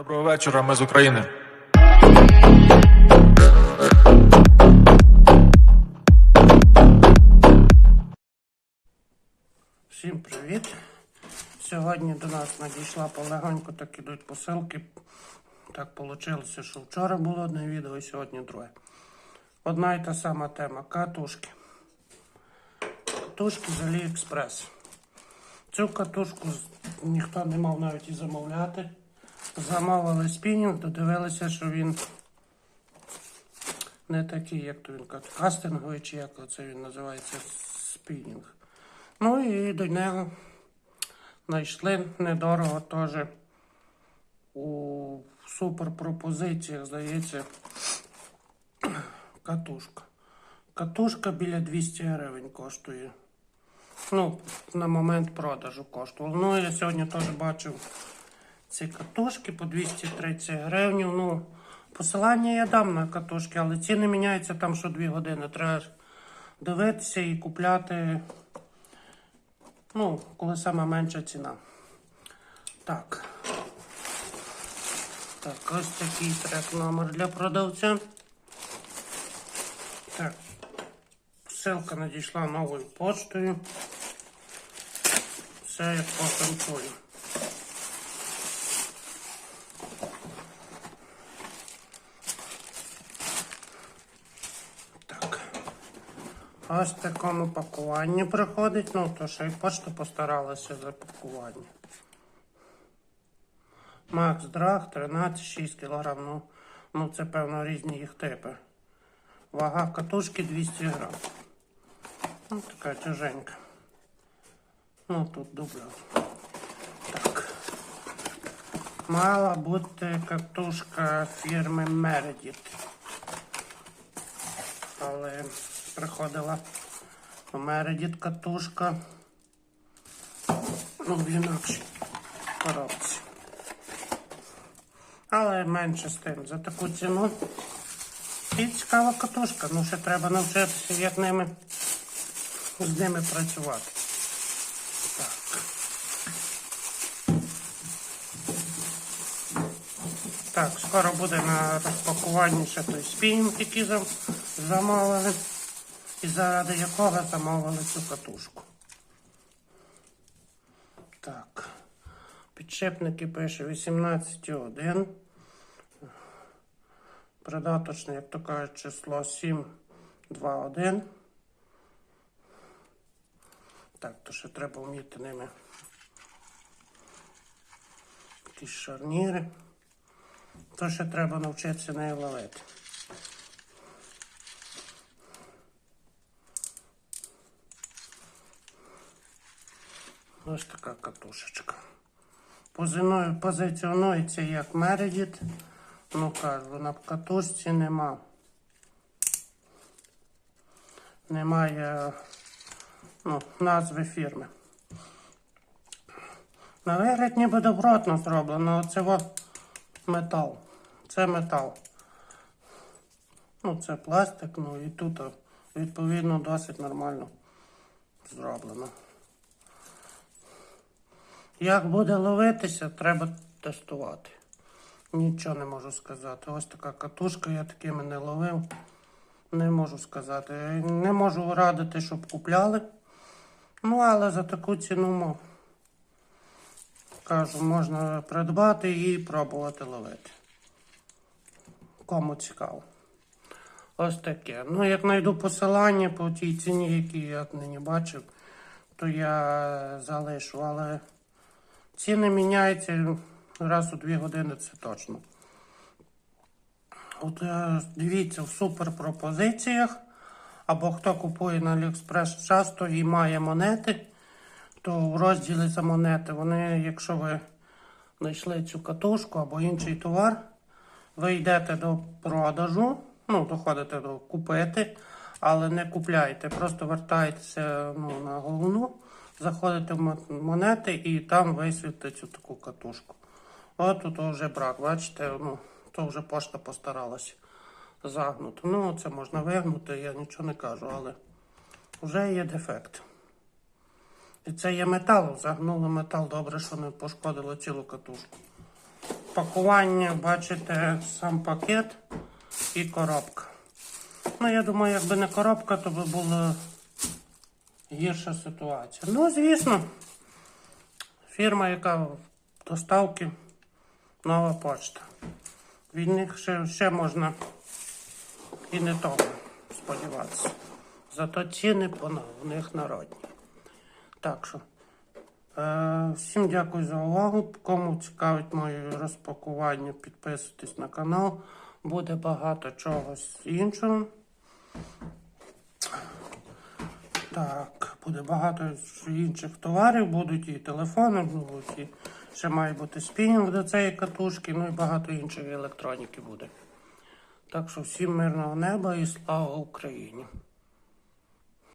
Доброго вечора, ми з України. Всім привіт! Сьогодні до нас надійшла полегонько, так ідуть посилки. Так вийшло, що вчора було одне відео і сьогодні друге. Одна і та сама тема катушки. Катушки з Аліекспрес. Цю катушку ніхто не мав навіть і замовляти. Замовили спінінг, додивилися, що він не такий, як то він каже, кастинговий, чи як це він називається спінінг. Ну і до нього знайшли недорого теж у суперпропозиціях, здається, катушка. Катушка біля 200 гривень коштує. Ну, на момент продажу коштувала. Ну, я сьогодні теж бачив ці катушки по 230 гривень. Ну, посилання я дам на катушки, але ціни міняються там що 2 години. Треба дивитися і купляти. Ну, коли сама менша ціна. Так. Так, ось такий трек номер для продавця. Так. Ссылка надійшла новою поштою. Все як по контролю. Так. Ось в такому пакуванні приходить. Ну, то що і пошта постаралася за пакування. Макс Драг 13,6 кг. Ну, ну це певно різні їх типи. Вага катушки 200 грам. Ну, така тяженька. Ну, тут дубльон. Так. Мала бути катушка фірми Meredith. Але приходила у Meredith катушка. Ну, в інакшій коробці. Але менше з тим. За таку ціну. І цікава катушка. Ну, ще треба навчитися, як ними з ними працювати. Так. Так, скоро буде на розпакуванні ще той спінінг, який зам- замовили. І заради якого замовили цю катушку. Так. Підшипники пише 18,1. Придаточне, як то кажуть, число 721. Так, то ще треба вміти ними. Якісь шарніри. То ще треба навчитися нею ловити. Ось така катушечка. Позиціонується як Meredith. Ну кажу, на катушці нема. Немає ну, назви фірми. На вигляд ніби добротно зроблено, оце от метал. Це метал. Ну, це пластик, ну і тут відповідно досить нормально зроблено. Як буде ловитися, треба тестувати. Нічого не можу сказати. Ось така катушка, я такими не ловив. Не можу сказати. Не можу радити, щоб купляли. Ну, але за таку ціну мо- кажу, можна придбати і пробувати ловити. Кому цікаво. Ось таке. Ну, як знайду посилання по тій ціні, які я нині бачив, то я залишу, але ціни міняються раз у дві години, це точно. От е, дивіться в суперпропозиціях, або хто купує на Аліекспрес часто і має монети, то в розділі за монети вони, якщо ви знайшли цю катушку або інший товар, ви йдете до продажу, ну, доходите до купити, але не купляєте, просто вертаєтеся ну, на головну, заходите в монети і там висвітите цю таку катушку. От тут вже брак, бачите, ну, то вже пошта постаралася загнути. Ну, це можна вигнути, я нічого не кажу, але вже є дефект. І це є метал, загнули метал, добре, що не пошкодило цілу катушку. Пакування, бачите, сам пакет і коробка. Ну, я думаю, якби не коробка, то би була гірша ситуація. Ну, звісно, фірма, яка доставки, нова почта. Від них ще, ще можна і не того сподіватися. Зато ціни в них народні. Так що. Е, всім дякую за увагу. Кому цікавить моє розпакування, підписуйтесь на канал. Буде багато чогось іншого. Так, буде багато інших товарів, будуть і телефони, будуть і ще має бути спінінг до цієї катушки, ну і багато іншої електроніки буде. Так що всім мирного неба і слава Україні!